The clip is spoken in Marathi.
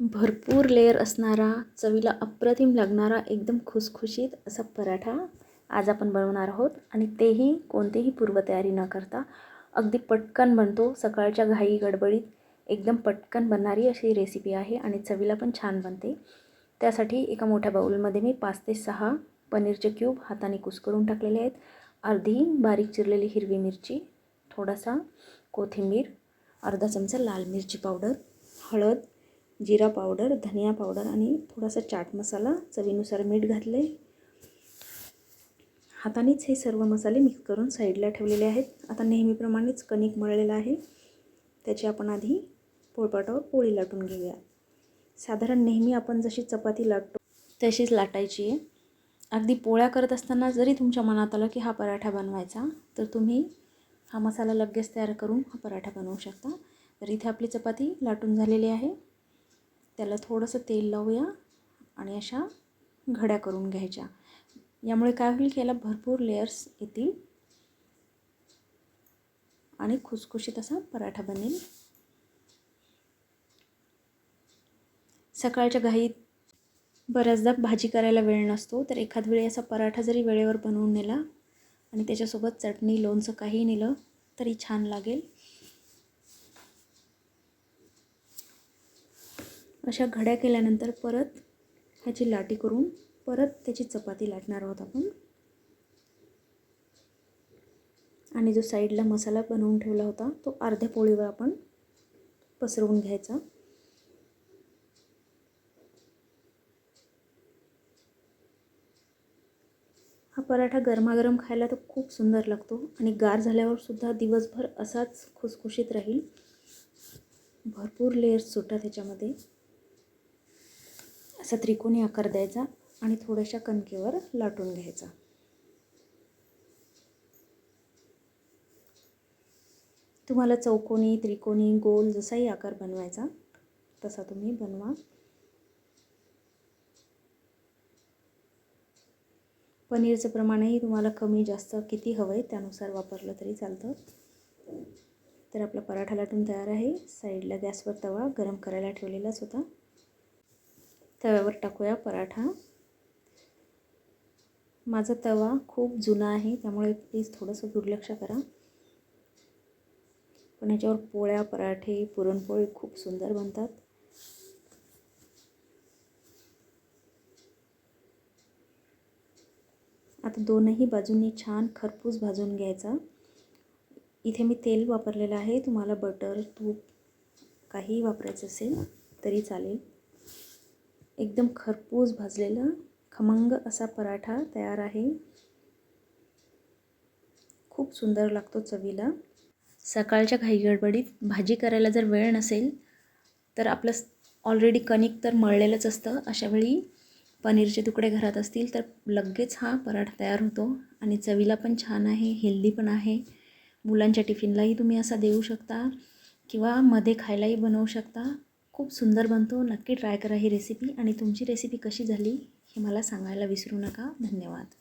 भरपूर लेअर असणारा चवीला अप्रतिम लागणारा एकदम खुसखुशीत असा पराठा आज आपण बनवणार आहोत. आणि तेही कोणतीही पूर्वतयारी न करता अगदी पटकन बनतो. सकाळच्या घाई गडबडीत एकदम पटकन बनणारी अशी रेसिपी आहे आणि चवीला पण छान बनते. त्यासाठी एका मोठ्या बाऊलमध्ये मी पाच ते सहा पनीरचे क्यूब हाताने कुसकरून टाकलेले आहेत. अर्धी बारीक चिरलेली हिरवी मिरची थोडासा कोथिंबीर अर्धा चमचा लाल मिरची पावडर हळद जिरा पावडर धनिया पावडर आणि थोडासा चाट मसाला चवीनुसार मीठ घातले हातानेच हे सर्व मसाले मिक्स करून साईडला ठेवलेले आहेत. आता नेहमीप्रमाणेच कणिक मळलेलं आहे. त्याची आपण आधी पोळपाटावर पोळी लाटून घेऊया. साधारण नेहमी आपण जशी चपाती लाटतो तशीच लाटायची आहे. अगदी पोळ्या करत असताना जरी तुमच्या मनात आलं की हा पराठा बनवायचा तर तुम्ही हा मसाला लगेच तयार करून हा पराठा बनवू शकता. तर इथे आपली चपाती लाटून झालेली आहे. त्याला थोडंसं तेल लावूया आणि अशा घड्या करून घ्यायच्या. यामुळे काय होईल की याला भरपूर लेयर्स येतील आणि खुसखुशीत असा पराठा बनेल. सकाळच्या घाईत बऱ्याचदा भाजी करायला वेळ नसतो तर एखाद वेळी असा पराठा जरी वेळेवर बनवून नेला आणि त्याच्यासोबत चटणी लोणचं काही नेलं तरी छान लागेल. अशा घड्या केल्यानंतर परत ह्याची लाटी करून परत त्याची चपाती लाटणार आहोत आपण. आणि जो साईडला मसाला बनवून ठेवला होता तो अर्ध्या पोळीवर आपण पसरवून घ्यायचा. हा पराठा गरमागरम खायला तर खूप सुंदर लागतो आणि गार झाल्यावर सुद्धा दिवसभर असाच खुसखुशीत राहील. भरपूर लेयर्स सुटतात ह्याच्यामध्ये. असा त्रिकोणी आकार द्यायचा आणि थोड्याशा कणकेवर लाटून घ्यायचा. तुम्हाला चौकोनी त्रिकोणी गोल जसाही आकार बनवायचा तसा तुम्ही बनवा. पनीरचं प्रमाणही तुम्हाला कमी जास्त किती हवं आहे त्यानुसार वापरलं तरी चालतं. तर आपला पराठा लाटून तयार आहे. साईडला गॅसवर तवा गरम करायला ठेवलेलाच होता तव्यावर टाकूया पराठा. माझा तवा खूप जुना आहे त्यामुळे प्लीज थोडंसं दुर्लक्ष करा. पण याच्यावर पोळ्या पराठे पुरणपोळी खूप सुंदर बनतात. आता दोनही बाजूंनी छान खरपूस भाजून घ्यायचा. इथे मी तेल वापरलेलं आहे तुम्हाला बटर तूप काहीही वापरायचं असेल तरी चालेल. एकदम खरपूस भाजलेला खमंग असा पराठा तयार आहे. खूप सुंदर लागतो चवीला. सकाळच्या घाई गडबडीत भाजी करायला जर वेळ नसेल तर आपलं ऑलरेडी कणिक तर मळलेलंच असतं. अशावेळी पनीरचे तुकडे घरात असतील तर लगेच हा पराठा तयार होतो. आणि चवीला पण छान आहे हेल्दी पण आहे. मुलांच्या टिफिनलाही तुम्ही असा देऊ शकता किंवा मध्ये खायलाही बनवू शकता. खूप सुंदर बनतो. नक्की ट्राय करा ही रेसिपी आणि तुमची रेसिपी कशी झाली हे मला सांगायला विसरू नका. धन्यवाद.